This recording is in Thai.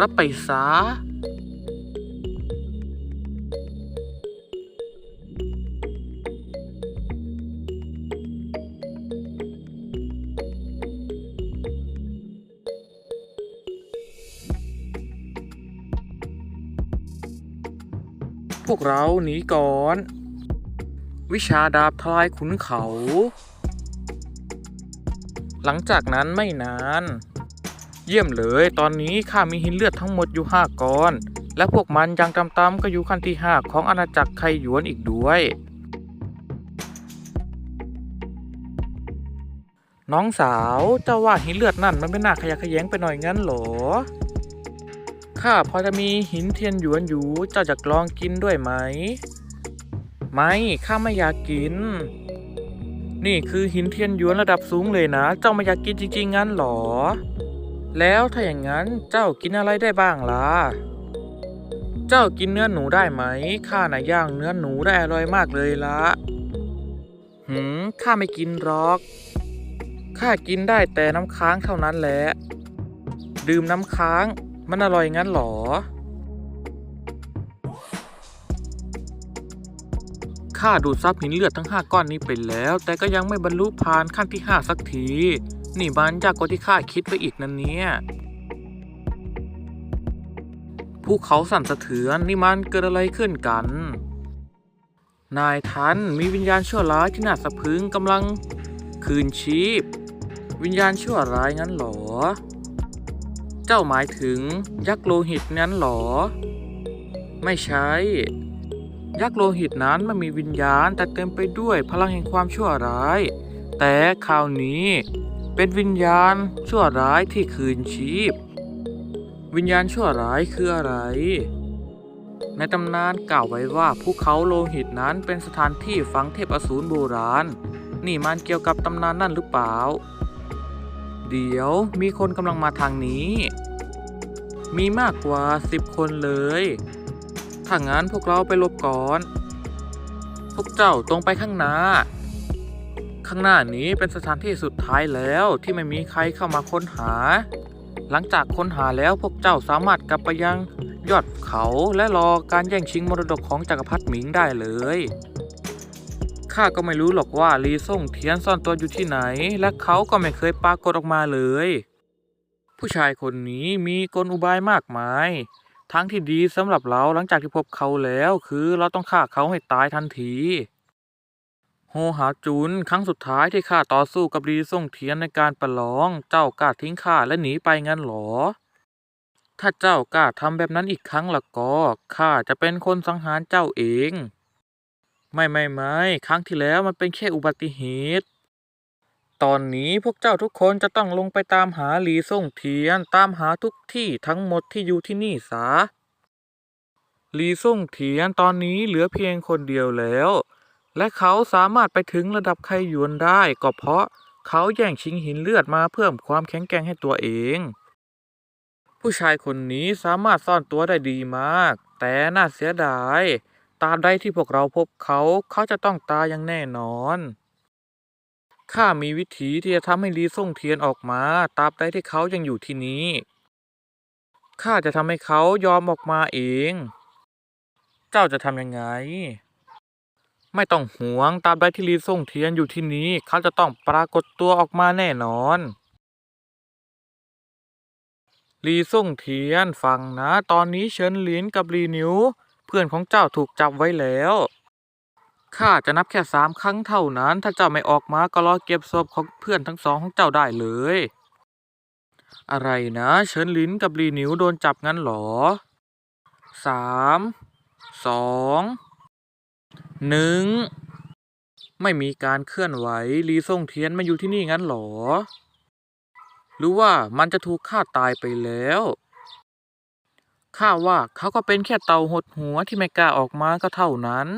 รับไปซะพวกเราหนีก่อน วิชาดาบทลายขุนเขา หลังจากนั้นไม่นาน เยี่ยมเลย ตอนนี้ข้ามีหินเลือดทั้งหมดอยู่ห้าก้อน และพวกมันยังตำๆก็อยู่ขั้นที่ห้าของอาณาจักรไคหยวนอีกด้วย น้องสาวเจ้าว่าหินเลือดนั่นมันไม่น่าขยะแขยงไปหน่อยงั้นหรอ ข้าพอจะมีหินเทียนหยวนอยู่เจ้าจะลองกินด้วยไหม ไม่ข้าไม่อยากกิน นี่คือหินเทียนหยวนระดับสูงเลยนะ เจ้าไม่อยากกินจริงๆงั้นหรอ แล้วถ้าอย่างนั้นเจ้ากินอะไรได้บ้างล่ะ เจ้ากินเนื้อหนูได้ไหม ข้าน่ะย่างเนื้อหนูได้อร่อยมากเลยละหืม ข้าไม่กินหรอก ข้ากินได้แต่น้ำค้างเท่านั้นแหละ ดื่มน้ำค้าง มันอร่อยงั้นหรอ ข้าดูดซับหินเลือดทั้งห้าก้อนนี้ไปแล้ว แต่ก็ยังไม่บรรลุผ่านขั้นที่ห้าสักที นี่มันยากกว่าที่ข้าคิดไว้อีกนั่นเนี่ยภูเขาสั่นสะเทือนนี่มันเกิดอะไรขึ้นกัน นายทันมีวิญญาณชั่วร้ายที่น่าสะพึงกำลังคืนชีพ วิญญาณชั่วร้ายงั้นหรอ เจ้าหมายถึงยักษ์โลหิตนั้นหรอ ไม่ใช่ ยักษ์โลหิตนั้นมันมีวิญญาณแต่เต็มไปด้วยพลังแห่งความชั่วร้าย แต่คราวนี้ เป็นวิญญาณชั่วร้ายที่คืนชีพ วิญญาณชั่วร้ายคืออะไร ในตำนานกล่าวไว้ว่าภูเขาโลหิตนั้นเป็นสถานที่ฝังเทพอสูรโบราณ นี่มันเกี่ยวกับตำนานนั่นหรือเปล่า เดี๋ยวมีคนกำลังมาทางนี้ มีมากกว่าสิบคนเลย ถ้างั้นพวกเราไปลบก่อน พวกเจ้าตรงไปข้างหน้า ข้างหน้านี้เป็นสถานที่สุดท้ายแล้วที่ไม่มีใครเข้ามาค้นหา หลังจากค้นหาแล้วพวกเจ้าสามารถกลับไปยังยอดเขาและรอการแย่งชิงมรดกของจักรพรรดิหมิงได้เลย ข้าก็ไม่รู้หรอกว่าลีซ่งเทียนซ่อนตัวอยู่ที่ไหน และเขาก็ไม่เคยปรากฏออกมาเลย ผู้ชายคนนี้มีกลอุบายมากมายทางที่ดีสำหรับเราหลังจากที่พบเขาแล้วคือเราต้องฆ่าเขาให้ตายทันที โฮหาจุนครั้งสุดท้ายที่ข้าต่อสู้กับลีซ่งเทียนในการประลอง เจ้ากล้าทิ้งข้าและหนีไปงั้นหรอ ถ้าเจ้ากล้าทำแบบนั้นอีกครั้งละก็ข้าจะเป็นคนสังหารเจ้าเอง ไม่ไม่ไม่ครั้งที่แล้วมันเป็นแค่อุบัติเหตุ ตอนนี้พวกเจ้าทุกคนจะต้องลงไปตามหาลีส่งเทียนตามหาทุกที่ทั้งหมดที่อยู่ที่นี่ซะหลีส่งเทียนตอนนี้เหลือเพียงคนเดียวแล้ว และเขาสามารถไปถึงระดับไคหยวนได้ ก็เพราะเขาแย่งชิงหินเลือดมาเพิ่มความแข็งแกร่งให้ตัวเอง ผู้ชายคนนี้สามารถซ่อนตัวได้ดีมาก แต่น่าเสียดายตราบใดที่พวกเราพบเขาเขาจะต้องตายอย่างแน่นอนข้ามีวิธีที่จะทำให้ลีส่งเทียนออกมาตราบใดที่เขายังอยู่ที่นี้ข้าจะทำให้เขายอมออกมาเอง เจ้าจะทำยังไง ไม่ต้องห่วงตาบใดที่ลีส่งเทียนอยู่ที่นี้ เขาจะต้องปรากฏตัวออกมาแน่นอนลีส่งเทียนฟังนะ ตอนนี้เฉินหลินกับลีนิว เพื่อนของเจ้าถูกจับไว้แล้วข้าจะนับแค่สามครั้งเท่านั้น ถ้าเจ้าไม่ออกมาก็รอเก็บศพของเพื่อนทั้งสองของเจ้าได้เลย อะไรนะเฉินหลินกับลีนิวโดนจับงั้นหรอสามสอง หนึ่งไม่มีการเคลื่อนไหวลีซ่งเทียนมาอยู่ที่นี่งั้นหรอ หรือว่ามันจะถูกฆ่าตายไปแล้วข้าว่าเขาก็เป็นแค่เต่าหดหัวที่ไม่กล้าออกมาก็เท่านั้น